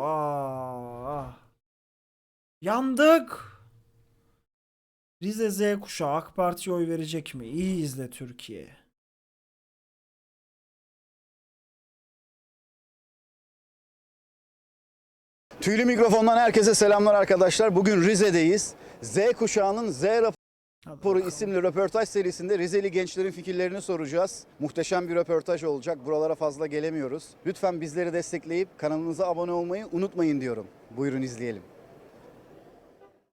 Allah. Yandık. Rize Z kuşağı AK Parti'ye oy verecek mi? İyi izle Türkiye. Tüylü mikrofondan herkese selamlar arkadaşlar. Bugün Rize'deyiz. Z kuşağının Z raporu isimli röportaj serisinde Rizeli gençlerin fikirlerini soracağız. Muhteşem bir röportaj olacak. Buralara fazla gelemiyoruz. Lütfen bizleri destekleyip kanalımıza abone olmayı unutmayın diyorum. Buyurun izleyelim.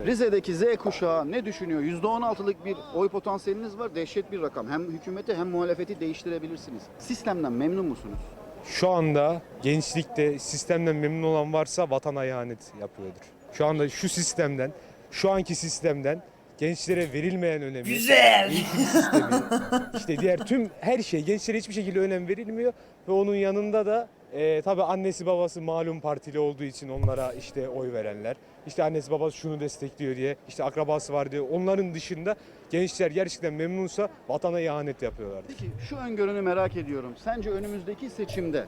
Rize'deki Z kuşağı ne düşünüyor? %16'lık bir oy potansiyeliniz var. Dehşet bir rakam. Hem hükümeti hem muhalefeti değiştirebilirsiniz. Sistemden memnun musunuz? Şu anda gençlikte sistemden memnun olan varsa vatana ihanet yapıyordur. Şu anda şu sistemden, şu anki sistemden gençlere verilmeyen önemi. Güzel. Eğitim sistemi, işte diğer tüm her şey gençlere hiçbir şekilde önem verilmiyor ve onun yanında da e, tabii annesi babası malum partili olduğu için onlara işte oy verenler. İşte annesi babası şunu destekliyor diye, işte akrabası var diye. Onların dışında gençler gerçekten memnunsa vatana ihanet yapıyorlar. Peki şu öngörünü merak ediyorum. Sence önümüzdeki seçimde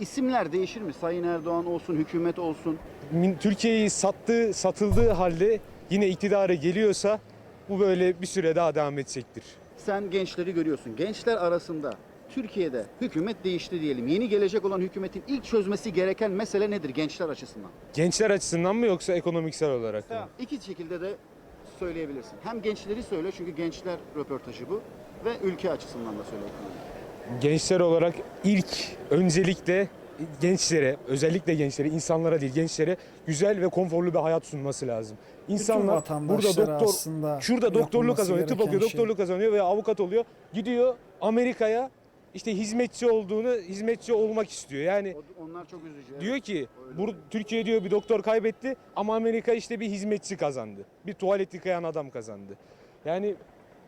isimler değişir mi? Sayın Erdoğan olsun, hükümet olsun. Türkiye'yi sattığı, satıldığı halde yine iktidara geliyorsa bu böyle bir süre daha devam edecektir. Sen gençleri görüyorsun. Gençler arasında Türkiye'de hükümet değişti diyelim. Yeni gelecek olan hükümetin ilk çözmesi gereken mesele nedir gençler açısından? Gençler açısından mı yoksa ekonomiksel olarak mı? İki şekilde de söyleyebilirsin. Hem gençleri söyle çünkü gençler röportajı bu ve ülke açısından da söyle. Gençler olarak ilk öncelikle gençlere, özellikle gençlere, insanlara değil gençlere güzel ve konforlu bir hayat sunması lazım. İnsanlar burada doktor, aslında şurada doktorluk kazanıyor, tıp okuyor, şey. doktorluk kazanıyor veya avukat oluyor. Gidiyor Amerika'ya işte hizmetçi olduğunu, hizmetçi olmak istiyor. Yani Onlar çok üzücü. evet. Diyor ki bur Türkiye diyor bir doktor kaybetti ama Amerika işte bir hizmetçi kazandı. Bir tuvalet yıkayan adam kazandı. Yani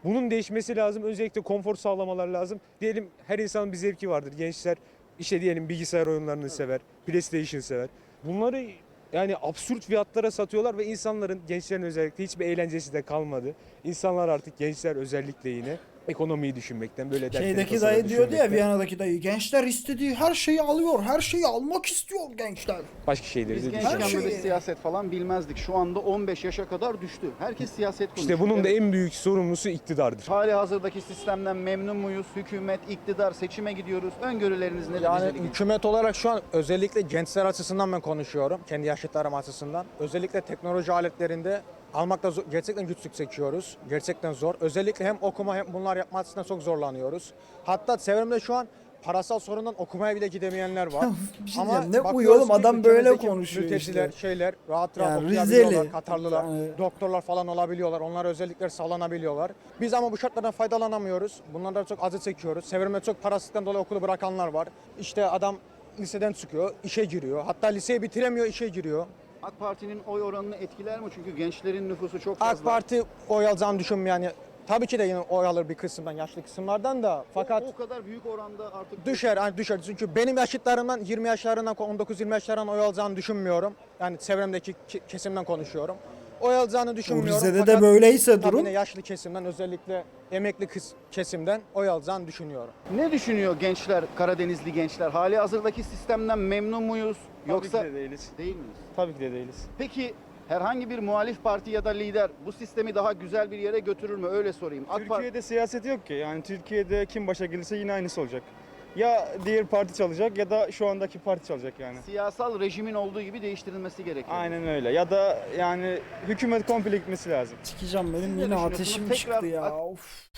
bunun değişmesi lazım. Özellikle konfor sağlamalar lazım. Diyelim her insanın bir zevki vardır. Gençler işte diyelim bilgisayar oyunlarını sever, PlayStation sever. Bunları yani absürt fiyatlara satıyorlar ve insanların, gençlerin özellikle hiçbir eğlencesi de kalmadı. İnsanlar artık gençler özellikle yine ekonomiyi düşünmekten böyle dertleri Şeydeki tasaları dayı diyordu ya düşünmekten Viyana'daki dayı. Gençler istediği her şeyi alıyor. Her şeyi almak istiyor gençler. başka şeyleri Biz de gençken düşünüyor. Her böyle siyaset falan bilmezdik. Şu anda 15 yaşa kadar düştü. Herkes siyaset konuşuyor. İşte bunun da en büyük sorumlusu iktidardır. Hali hazırdaki sistemden memnun muyuz? Hükümet, iktidar, seçime gidiyoruz. Öngörüleriniz nedir? Yani hükümet olarak şu an özellikle gençler açısından ben konuşuyorum. Kendi yaşıtlarım açısından. Özellikle teknoloji aletlerinde almakta zor- gerçekten güçlük çekiyoruz. Gerçekten zor. Özellikle hem okuma hem bunlar yapma açısından çok zorlanıyoruz. Hatta çevremde şu an parasal sorundan okumaya bile gidemeyenler var. Bir şey Ama ne uyuyor oğlum adam böyle konuşuyor işte. şeyler rahat rahat Yani okuyabiliyorlar. Rizeli. Katarlılar, Yani- doktorlar falan olabiliyorlar. Onlar özellikler sağlanabiliyorlar. Biz ama bu şartlardan faydalanamıyoruz. Bunlardan çok acı çekiyoruz. Çevremde çok parasızlıktan dolayı okulu bırakanlar var. İşte adam liseden çıkıyor, işe giriyor. Hatta liseyi bitiremiyor, işe giriyor. AK Parti'nin oy oranını etkiler mi? Çünkü gençlerin nüfusu çok fazla. AK Parti oy alacağını düşünmüyorum yani. Tabii ki de yine oy alır bir kısımdan, yaşlı kısımlardan da. Fakat o, o kadar büyük oranda artık düşer, hani düşer. Çünkü benim yaşıtlarımdan 20 yaşlarından, 19-20 yaşlarından oy alacağını düşünmüyorum. Yani çevremdeki ki- kesimden konuşuyorum. Oy alacağını düşünmüyorum. Rize'de de Fakat böyleyse tabii durum. yine yaşlı kesimden özellikle emekli kız kesimden oy alacağını düşünüyorum. Ne düşünüyor gençler, Karadenizli gençler? Hali hazırdaki sistemden memnun muyuz? Yoksa Tabii ki de değiliz. değil miyiz? Tabii ki de değiliz. Peki herhangi bir muhalif parti ya da lider bu sistemi daha güzel bir yere götürür mü? Öyle sorayım. AK Parti Türkiye'de siyaset yok ki. Yani Türkiye'de kim başa gelirse yine aynısı olacak. Ya diğer parti çalacak ya da şu andaki parti çalacak yani. siyasal rejimin olduğu gibi değiştirilmesi gerekiyor. Aynen öyle. Ya da yani hükumet komple gitmesi lazım. Sikeceğim benim yine düşünüyorsunuz? ateşim Tekrar çıktı ya. Of.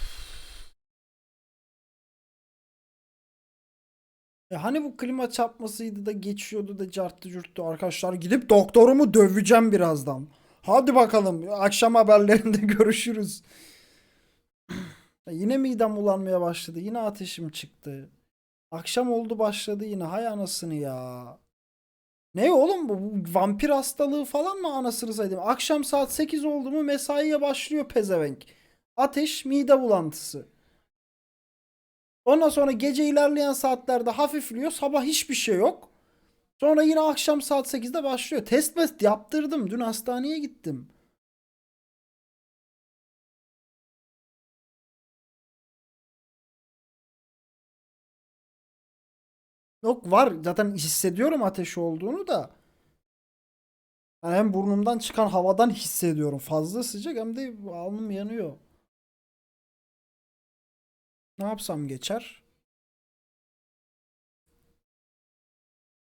Ya hani bu klima çarpmasıydı da geçiyordu da carttı curttu arkadaşlar gidip doktorumu döveceğim birazdan. Hadi bakalım akşam haberlerinde görüşürüz. Ya yine midem bulanmaya başladı. Yine ateşim çıktı. Akşam oldu başladı yine. Hay anasını ya. Ne oğlum bu? Vampir hastalığı falan mı anasını satayım? Akşam saat 8 oldu mu mesaiye başlıyor pezevenk. Ateş, mide bulantısı. Ondan sonra gece ilerleyen saatlerde hafifliyor. Sabah hiçbir şey yok. Sonra yine akşam saat 8'de başlıyor. Test mest yaptırdım. Dün hastaneye gittim. Yok var. Zaten hissediyorum ateş olduğunu da. Yani hem burnumdan çıkan havadan hissediyorum. Fazla sıcak hem de alnım yanıyor. Ne yapsam geçer?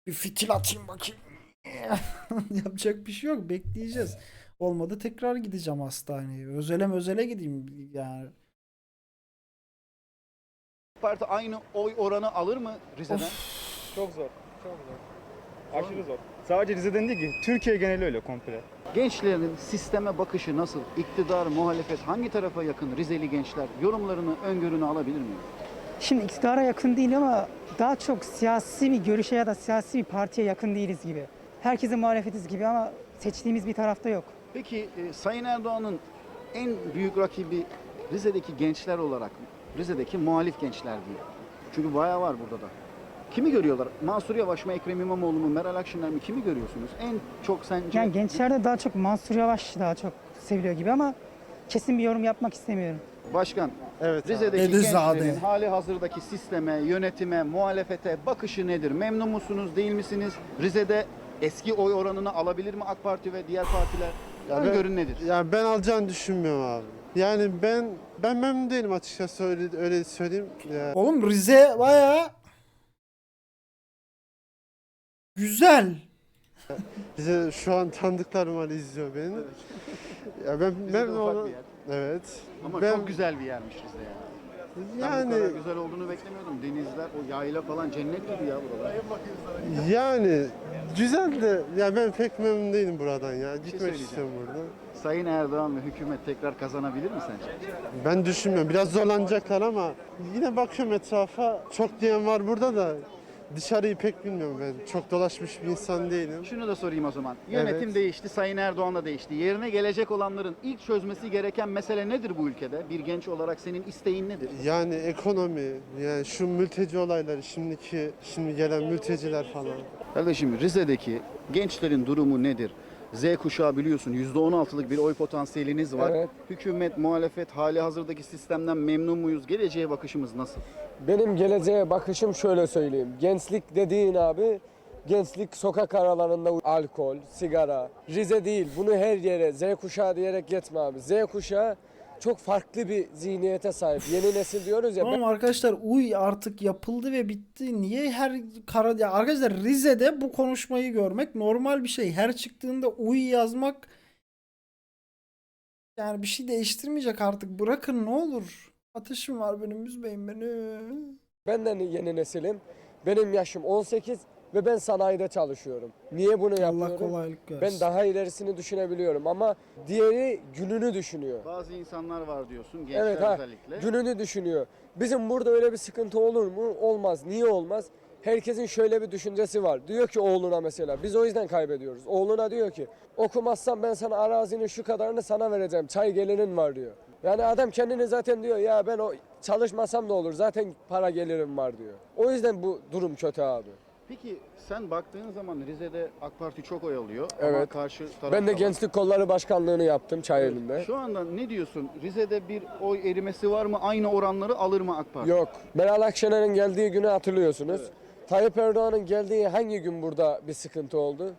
Bir fitil atayım bakayım. Yapacak bir şey yok. Bekleyeceğiz. Olmadı tekrar gideceğim hastaneye. Özele özele gideyim yani. Parti aynı oy oranı alır mı Rize'den? Çok zor. Çok zor. Aşırı zor. Sadece Rize'den değil ki Türkiye geneli öyle komple. Gençlerin sisteme bakışı nasıl? İktidar, muhalefet hangi tarafa yakın Rizeli gençler? Yorumlarını, öngörünü alabilir miyim? Şimdi iktidara yakın değil ama daha çok siyasi bir görüşe ya da siyasi bir partiye yakın değiliz gibi. Herkese muhalefetiz gibi ama seçtiğimiz bir tarafta yok. Peki e, Sayın Erdoğan'ın en büyük rakibi Rize'deki gençler olarak Rize'deki muhalif gençler değil. Çünkü bayağı var burada da. Kimi görüyorlar? Mansur Yavaş mı, Ekrem İmamoğlu mu, Meral Akşener mi? Kimi görüyorsunuz? En çok sence... Yani gençlerde daha çok Mansur Yavaş daha çok seviliyor gibi ama kesin bir yorum yapmak istemiyorum. Başkan, Evet. Rize'deki Edizade. gençlerin hali hazırdaki sisteme, yönetime, muhalefete bakışı nedir? Memnun musunuz, değil misiniz? Rize'de eski oy oranını alabilir mi AK Parti ve diğer partiler? Ya ben- Öngörün nedir? Yani ben alacağını düşünmüyorum abi. Yani ben ben memnun değilim açıkçası öyle öyle söyleyeyim. Ya, Oğlum Rize baya güzel. bize şu an tanıdıklarım var izliyor beni. Ya ben Rize de ufak bir yer. Evet. Ama ben çok güzel bir yermiş Rize yani. Ben bu yani kadar güzel olduğunu beklemiyordum. Denizler, o yayla falan cennet gibi ya buralar. yani güzel de ya ben pek memnun değilim buradan ya. Gitmek şey söyleyeceğim. istiyorum buradan. Sayın Erdoğan ve hükümet tekrar kazanabilir mi sence? Ben düşünmüyorum. Biraz zorlanacaklar ama yine bakıyorum etrafa. Çok diyen var burada da dışarıyı pek bilmiyorum ben. Çok dolaşmış bir insan değilim. Şunu da sorayım o zaman. Yönetim Evet. değişti, Sayın Erdoğan da değişti. Yerine gelecek olanların ilk çözmesi gereken mesele nedir bu ülkede? Bir genç olarak senin isteğin nedir? Yani ekonomi, yani şu mülteci olayları, şimdiki şimdi gelen mülteciler falan. Kardeşim Rize'deki gençlerin durumu nedir? Z kuşağı biliyorsun %16'lık bir oy potansiyeliniz var. Evet. Hükümet, muhalefet hali hazırdaki sistemden memnun muyuz? Geleceğe bakışımız nasıl? Benim geleceğe bakışım şöyle söyleyeyim. Gençlik dediğin abi gençlik sokak aralarında alkol, sigara. Rize değil bunu her yere Z kuşağı diyerek geçme abi. Z kuşağı çok farklı bir zihniyete sahip. Yeni nesil diyoruz ya. Tamam arkadaşlar uy artık yapıldı ve bitti. Niye her kara ya arkadaşlar Rize'de bu konuşmayı görmek normal bir şey. Her çıktığında uy yazmak yani bir şey değiştirmeyecek artık. Bırakın ne olur. Ateşim var benim üzmeyin beni. Ben de yeni nesilim. Benim yaşım 18 ve ben sanayide çalışıyorum. Niye bunu Allah yapıyorum? kolaylık versin. Ben daha ilerisini düşünebiliyorum ama diğeri gününü düşünüyor. Bazı insanlar var diyorsun, gençler Evet ha, özellikle. gününü düşünüyor. Bizim burada öyle bir sıkıntı olur mu? Olmaz. Niye olmaz? Herkesin şöyle bir düşüncesi var. Diyor ki oğluna mesela, biz o yüzden kaybediyoruz. Oğluna diyor ki, okumazsan ben sana arazinin şu kadarını sana vereceğim. Çay gelirin var diyor. Yani adam kendini zaten diyor ya ben o çalışmasam da olur. Zaten para gelirim var diyor. O yüzden bu durum kötü abi. Peki sen baktığın zaman Rize'de AK Parti çok oy alıyor ama Evet. karşı Ben tarafta de var. Gençlik Kolları Başkanlığını yaptım Çayeli'nde. Şu anda ne diyorsun? Rize'de bir oy erimesi var mı? Aynı oranları alır mı AK Parti? Yok. Meral Akşener'in geldiği günü hatırlıyorsunuz. Tayyip Erdoğan'ın geldiği hangi gün burada bir sıkıntı oldu?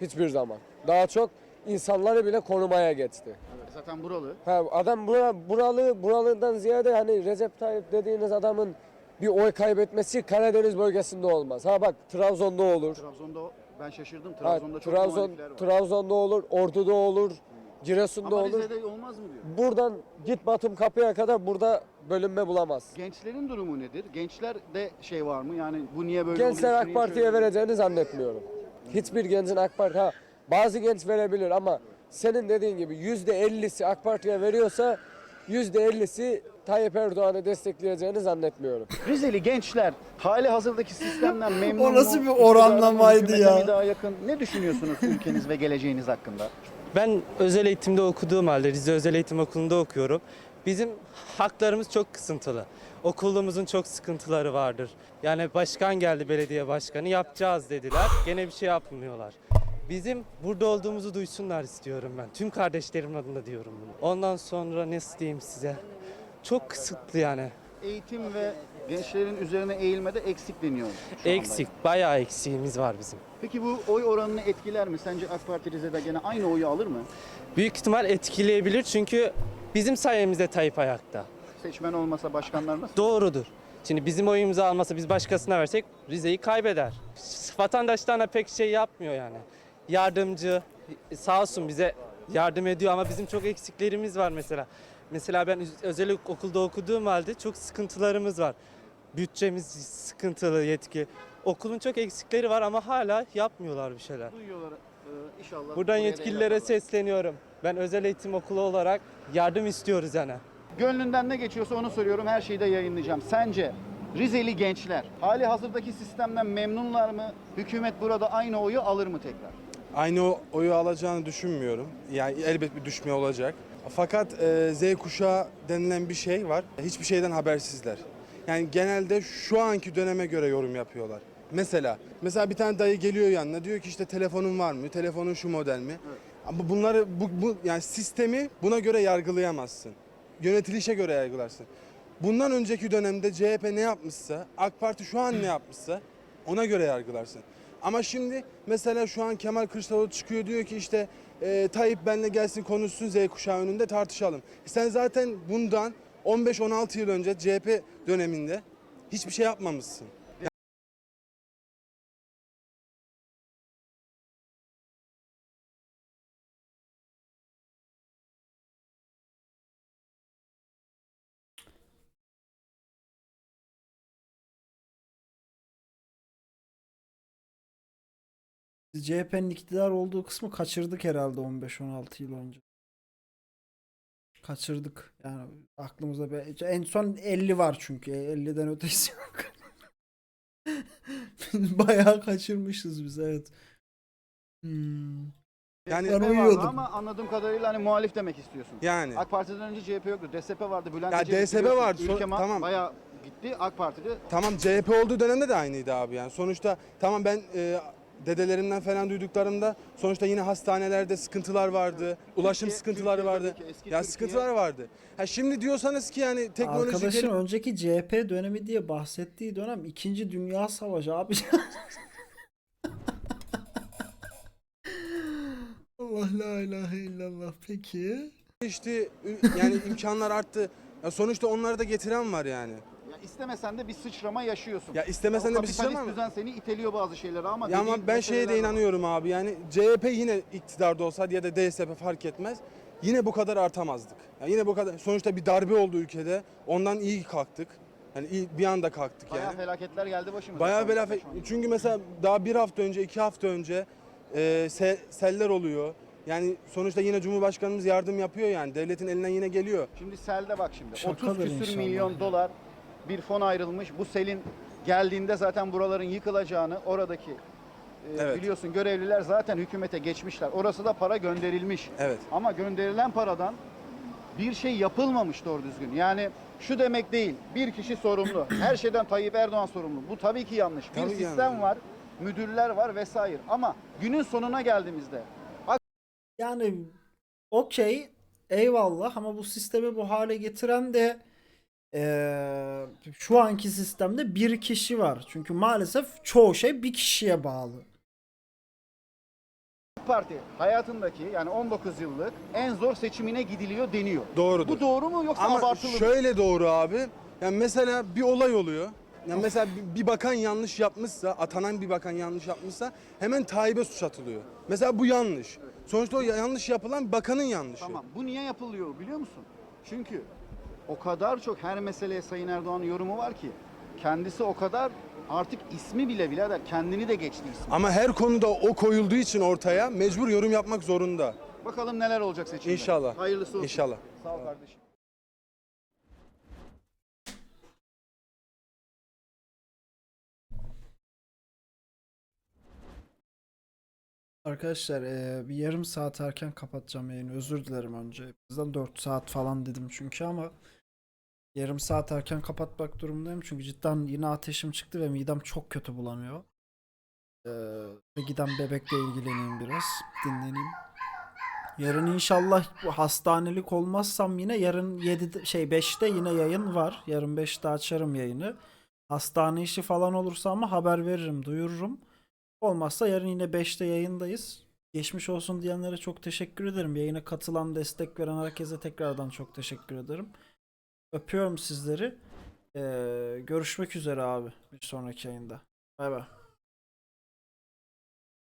Hiçbir zaman. Daha çok insanları bile korumaya geçti. Evet, Zaten buralı. Ha, adam bura, buralı, buralıdan ziyade hani Recep Tayyip dediğiniz adamın bir oy kaybetmesi Karadeniz bölgesinde olmaz. Ha bak Trabzon'da olur. Trabzon'da ben şaşırdım. Ha, Trabzon'da çok Trabzon, var. Trabzon'da olur, Ordu'da olur, Giresun'da Ama olur. Rize'de olmaz mı diyor. Buradan git Batum kapıya kadar burada bölünme bulamaz. Gençlerin durumu nedir? Gençlerde şey var mı? Yani bu niye böyle Gençler? AK Parti'ye vereceğini zannetmiyorum. Hiçbir gencin AK Parti ha bazı genç verebilir ama senin dediğin gibi yüzde ellisi AK Parti'ye veriyorsa yüzde ellisi Tayyip Erdoğan'ı destekleyeceğini zannetmiyorum. Rizeli gençler hali hazırdaki sistemden memnun O nasıl mu? bir oranlamaydı ya? mi daha yakın? Ne düşünüyorsunuz ülkeniz ve geleceğiniz hakkında? Ben özel eğitimde okuduğum halde Rize Özel Eğitim Okulu'nda okuyorum. Bizim haklarımız çok kısıntılı. Okulumuzun çok sıkıntıları vardır. Yani başkan geldi belediye başkanı yapacağız dediler. Gene bir şey yapmıyorlar. Bizim burada olduğumuzu duysunlar istiyorum ben. Tüm kardeşlerim adına diyorum bunu. Ondan sonra ne diyeyim size? Çok kısıtlı yani. Eğitim ve gençlerin üzerine eğilmede eksik deniyor. şu anda. Eksik, bayağı eksiğimiz var bizim. Peki bu oy oranını etkiler mi? Sence AK Parti Rize'de gene aynı oyu alır mı? Büyük ihtimal etkileyebilir çünkü bizim sayemizde Tayyip ayakta. Seçmen olmasa başkanlar nasıl? Doğrudur. Şimdi bizim oyumuzu almasa biz başkasına versek Rize'yi kaybeder. Vatandaşlarına pek şey yapmıyor yani. Yardımcı sağ olsun bize yardım ediyor ama bizim çok eksiklerimiz var mesela. Mesela ben özel okulda okuduğum halde çok sıkıntılarımız var. Bütçemiz sıkıntılı yetki. Okulun çok eksikleri var ama hala yapmıyorlar bir şeyler. Duyuyorlar e, inşallah. Buradan yetkililere sesleniyorum. Ben özel eğitim okulu olarak yardım istiyoruz yani. Gönlünden ne geçiyorsa onu soruyorum. Her şeyi de yayınlayacağım. Sence Rizeli gençler hali hazırdaki sistemden memnunlar mı? Hükümet burada aynı oyu alır mı tekrar? aynı oyu alacağını düşünmüyorum. Yani elbet bir düşme olacak. Fakat e, Z kuşağı denilen bir şey var. Hiçbir şeyden habersizler. Yani genelde şu anki döneme göre yorum yapıyorlar. Mesela mesela bir tane dayı geliyor yanına diyor ki işte telefonun var mı? Telefonun şu model mi? Ama bunları bu, bu yani sistemi buna göre yargılayamazsın. Yönetilişe göre yargılarsın. Bundan önceki dönemde CHP ne yapmışsa, AK Parti şu an ne yapmışsa ona göre yargılarsın. Ama şimdi mesela şu an Kemal Kılıçdaroğlu çıkıyor diyor ki işte e, Tayyip benle gelsin konuşsun Z kuşağı önünde tartışalım. E sen zaten bundan 15-16 yıl önce CHP döneminde hiçbir şey yapmamışsın. CHP'nin iktidar olduğu kısmı kaçırdık herhalde 15-16 yıl önce. Kaçırdık. Yani aklımızda bir, en son 50 var çünkü. 50'den ötesi yok. Bayağı kaçırmışız biz evet. Hmm. Yani- Ben uyuyordum. ama anladığım kadarıyla hani muhalif demek istiyorsun. Yani AK Parti'den önce CHP yoktu. DSP vardı. Bülent Ya Ecevit DSP vardı, ma- tamam. bayağı gitti. AK Parti'de Tamam CHP olduğu dönemde de aynıydı abi yani. Sonuçta tamam ben e, dedelerimden falan duyduklarımda sonuçta yine hastanelerde sıkıntılar vardı. Ulaşım Türkiye- sıkıntıları vardı. eski Ya Türkiye- sıkıntılar vardı. Ha şimdi diyorsanız ki yani teknoloji Arkadaşın gelip- önceki CHP dönemi diye bahsettiği dönem 2. Dünya Savaşı abi. Allah la ilahe illallah peki. işte yani imkanlar arttı. Ya sonuçta onları da getiren var yani. Ya istemesen de bir sıçrama yaşıyorsun. Ya istemesen de bir sıçrama ama- düzen seni iteliyor bazı şeylere ama Ya ama ben şeye de meseleler var. inanıyorum abi yani CHP yine iktidarda olsaydı ya da DSP fark etmez. Yine bu kadar artamazdık. Ya yine bu kadar sonuçta bir darbe oldu ülkede. Ondan iyi kalktık. Yani iyi, bir anda kalktık Bayağı yani. felaketler geldi başımıza. Bayağı anda. çünkü mesela daha bir hafta önce, iki hafta önce e, se- seller oluyor. Yani sonuçta yine Cumhurbaşkanımız yardım yapıyor yani. Devletin elinden yine geliyor. Şimdi selde bak şimdi. 30 Şakadır küsür inşallah milyon dolar bir fon ayrılmış. Bu selin geldiğinde zaten buraların yıkılacağını oradaki e, Evet. biliyorsun görevliler zaten hükümete geçmişler. Orası da para gönderilmiş. Evet. Ama gönderilen paradan bir şey yapılmamış doğru düzgün. Yani şu demek değil. Bir kişi sorumlu. Her şeyden Tayyip Erdoğan sorumlu. Bu tabii ki yanlış. Bir Tabii ki sistem yanlış. var. Müdürler var vesaire. Ama günün sonuna geldiğimizde Yani okey eyvallah ama bu sistemi bu hale getiren de eee, şu anki sistemde bir kişi var. Çünkü maalesef çoğu şey bir kişiye bağlı. Parti hayatındaki yani 19 yıllık en zor seçimine gidiliyor deniyor. Doğrudur. Bu doğru mu yoksa Ama abartılı mı? şöyle doğru abi. Yani mesela bir olay oluyor. Yani mesela bir- bir bakan yanlış yapmışsa, atanan bir bakan yanlış yapmışsa hemen Tayyip'e suç atılıyor. Mesela bu yanlış. Sonuçta o yanlış yapılan bakanın yanlışı. Tamam. Bu niye yapılıyor biliyor musun? Çünkü o kadar çok her meseleye Sayın Erdoğan'ın yorumu var ki kendisi o kadar artık ismi bile birader kendini de geçti ismi. Ama her konuda o koyulduğu için ortaya mecbur yorum yapmak zorunda. Bakalım neler olacak seçimde. İnşallah. Hayırlısı olsun. İnşallah. Sağ ol kardeşim. Arkadaşlar eee, bir yarım saat erken kapatacağım yayını. Özür dilerim önce. Bizden 4 saat falan dedim çünkü ama yarım saat erken kapatmak durumundayım. Çünkü cidden yine ateşim çıktı ve midem çok kötü bulanıyor. Ee, giden bebekle ilgileneyim biraz. Dinleneyim. Yarın inşallah bu hastanelik olmazsam yine yarın 7 şey 5'te yine yayın var. Yarın 5'te açarım yayını. Hastane işi falan olursa ama haber veririm, duyururum. Olmazsa yarın yine 5'te yayındayız. Geçmiş olsun diyenlere çok teşekkür ederim. Yayına katılan, destek veren herkese tekrardan çok teşekkür ederim. Öpüyorum sizleri. Ee, görüşmek üzere abi bir sonraki yayında. Bay bay.